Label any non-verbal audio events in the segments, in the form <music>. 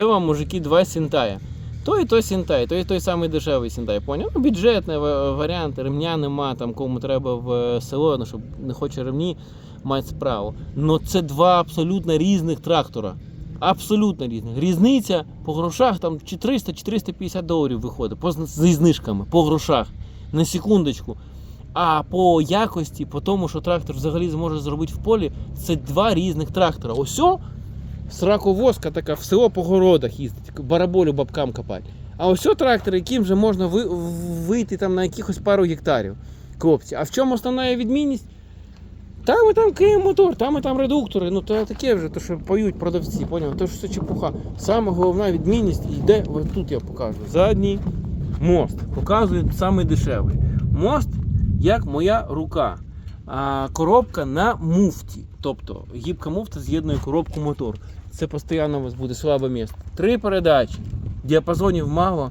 Це вам, мужики, два сінтая. Той і той сінтай, той і той самий дешевий сінтай, поняв? Ну, бюджетний варіант, ремня нема, там кому треба в е, село, ну, щоб не хоче ремні, мати справу. Ну це два абсолютно різних трактора. Абсолютно різних. Різниця по грошах там чи 300 чи 350 доларів виходить по, зі знижками, по грошах. На секундочку. А по якості, по тому, що трактор взагалі зможе зробити в полі, це два різних трактора. Ось о, сраковозка така в село по городах їздить, бараболю бабкам копати. А ось трактор, яким вже можна ви, вийти там на якихось пару гектарів. Хлопці. А в чому основна відмінність? Там і там КМ мотор, там і там редуктори. Ну то таке вже, то що поють продавці, поняв? То що це чепуха. Саме головна відмінність йде, ось тут я покажу. Задній мост. Показую самий дешевий. Мост як моя рука. А коробка на муфті. Тобто гібка муфта з'єднує коробку мотор. Це постійно у вас буде слабе місце. Три передачі. Діапазонів мало.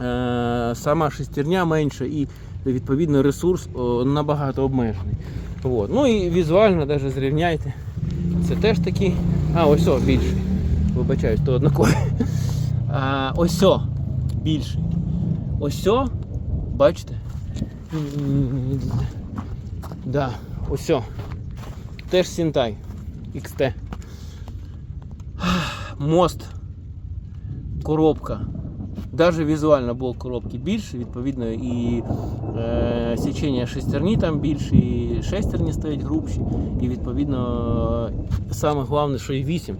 Е, сама шестерня менша і відповідно ресурс набагато обмежений. От. Ну і візуально навіть зрівняйте. Це теж такий. А, ось о, більший. Вибачаюсь, то однаковий. <laughs> А, ось о, більший. Ось о, бачите? Да, ось о. Теж Сінтай XT. Мост. Коробка. Даже візуально блок коробки більше, відповідно, і е, січення шестерні там більше, і шестерні стоять грубші. І відповідно саме головне, що і 8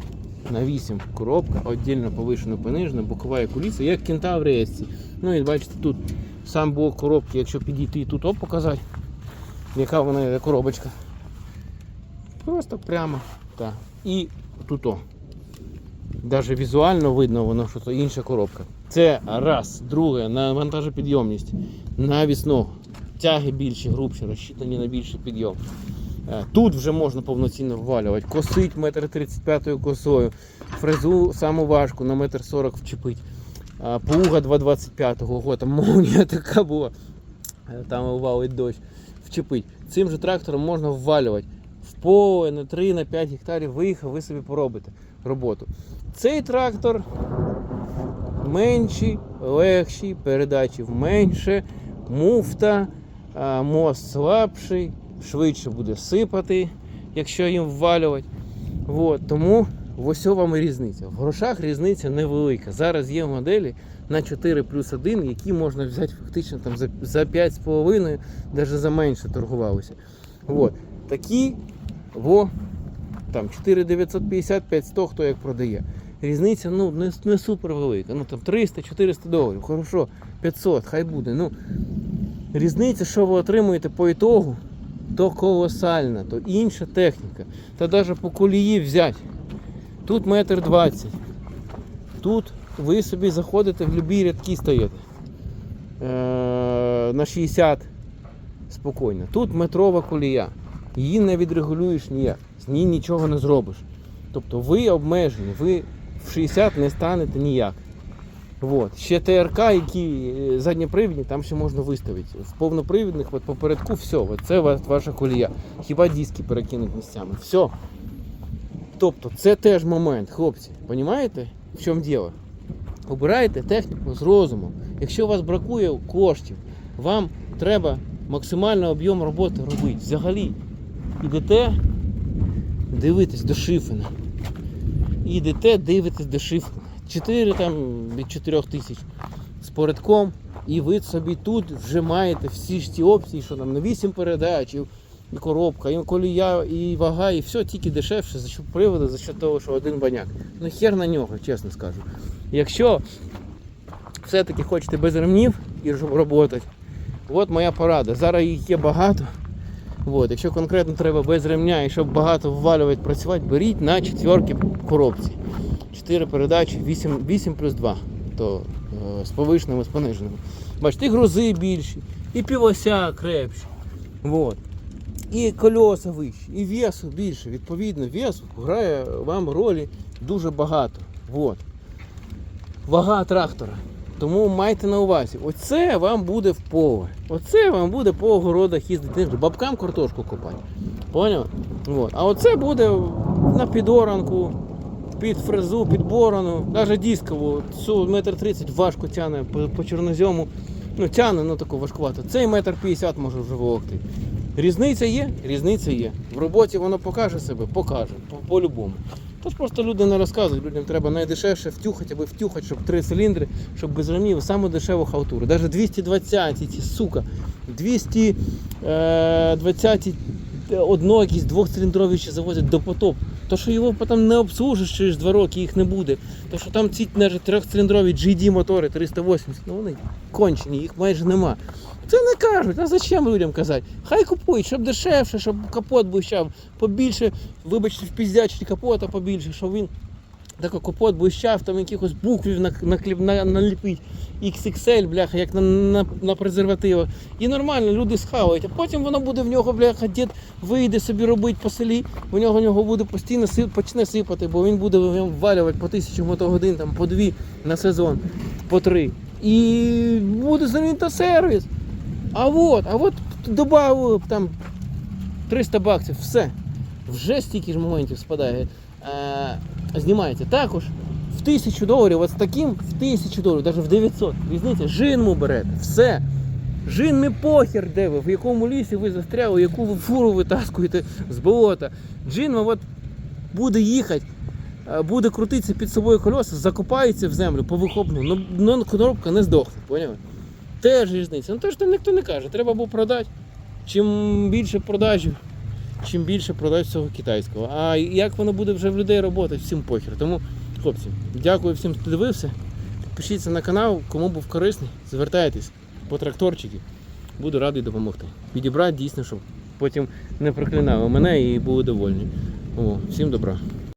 на 8 коробка, віддільно повишено понижена, бокова куліса, як кентаври Есці. Ну і бачите, тут сам блок коробки, якщо підійти і тут оп, показати, яка вона є коробочка. Просто прямо. Так. І тут о. Даже візуально видно, воно, що це інша коробка. Це раз, друге, на вантажопідйомність, навісно. Тяги більші, грубші, розчитані на більший підйом. Е, Тут вже можна повноцінно ввалювати. Косить метр 35 косою, фрезу саму важку на метр 40 вчепить. А, Плуга 2,25, ого, там молнія така була. Е, Там валить дощ. Вчепить. Цим же трактором можна ввалювати поле на 3 на 5 гектарів виїхав, ви собі поробите роботу. Цей трактор менші, легші, передачів менше, муфта, мост слабший, швидше буде сипати, якщо їм ввалювати. От, тому ось вам і різниця. В грошах різниця невелика. Зараз є моделі на 4 плюс 1, які можна взяти фактично там за 5,5, навіть за менше торгувалися. От. Такі во, там 4950, 5100, хто як продає. Різниця ну, не, не супер велика. Ну там 300-400 доларів. Хорошо, 500, хай буде. Ну, різниця, що ви отримуєте по ітогу, то колосальна, то інша техніка. Та навіть по колії взяти. Тут метр двадцять. Тут ви собі заходите в любі рядки стаєте. Е, на 60 спокійно. Тут метрова колія. Її не відрегулюєш ніяк. З ній нічого не зробиш. Тобто ви обмежені, ви в 60 не станете ніяк. Вот. Ще ТРК, які е, задньопривідні, там ще можна виставити. В повнопривідних от попередку все, от це ваша колія. Хіба диски перекинуть місцями. Все. Тобто це теж момент, хлопці. Понімаєте, в чому діло? Обирайте техніку з розумом. Якщо у вас бракує коштів, вам треба максимальний об'єм роботи робити. Взагалі, ідете дивитесь до Шифена. Ідете, дивитесь до Шифена. 4 там від 4 тисяч з порядком, і ви собі тут вже маєте всі ж ті опції, що там на 8 передач, і коробка, і колія, і вага, і все тільки дешевше за що приводу, за що того, що один баняк. Ну хер на нього, чесно скажу. Якщо все-таки хочете без ремнів і працювати, от моя порада. Зараз їх є багато. От, якщо конкретно треба без ремня і щоб багато ввалювати, працювати, беріть на четверки коробці. 4 передачі, 8, 8 плюс 2, то е, з повишеними, з пониженими. Бачите, і грузи більші, і півося крепші. Вот. І кольоса вищі, і весу більше. Відповідно, вес грає вам ролі дуже багато. Вот. Вага трактора. Тому майте на увазі, оце вам буде в. Оце вам буде по огородах їздити. Бабкам картошку копати. Поняв? Вот. А оце буде на підоранку, під фрезу, під борону, навіть дискову, цю метр тридцять важко тяне по, по чорнозьому. Ну, тяне, ну таку важкувато. Цей метр п'ятдесят може вже волокти. Різниця є? Різниця є. В роботі воно покаже себе, покаже, по- по-любому. Тож просто люди не розказують, людям треба найдешевше втюхати, аби втюхати, щоб три циліндри, щоб без ремнів, саме дешеву халтуру. Навіть 220 ці, сука, 220 одно якісь двохциліндрові ще завозять до потоп. То, що його потім не обслужиш через два роки, їх не буде. То, що там ці навіть трьохциліндрові GD мотори 380, ну вони кончені, їх майже нема. Це не кажуть, а зачем людям казати? Хай купують, щоб дешевше, щоб капот блищав, побільше, вибачте, впіздячий капота побільше, щоб він так капот блищав, там якихось буквів на, на, на, наліпить. XXL, бляха, як на, на, на презервативах. І нормально, люди схавають. А потім воно буде в нього, бляха, дід вийде собі робити по селі, в нього, в нього буде постійно сип, почне сипати, бо він буде в ньому ввалювати по тисячу мотогодин, там, по дві на сезон, по три. І буде замінити сервіс. А от, а от додав там 300 баксів, все. Вже стільки ж моментів спадає. Е, знімається. Також в 1000 доларів, от з таким в 1000 доларів, навіть в 900. Різниця, жинму берете, все. Жин не похер, де ви, в якому лісі ви застряли, яку ви фуру витаскуєте з болота. Джинма от буде їхати, е, буде крутитися під собою колеса, закопається в землю по вихопну, ну, ну коробка не здохне, поняли? Теж різниця. Ну то ніхто не каже, треба було продати. Чим більше продажів, чим більше продають цього китайського. А як воно буде вже в людей працювати, всім похер. Тому, хлопці, дякую всім, хто дивився. Підпишіться на канал, кому був корисний, звертайтесь по тракторчики. Буду радий допомогти. Підібрати дійсно, щоб потім не проклинали мене і були довольні. О, всім добра.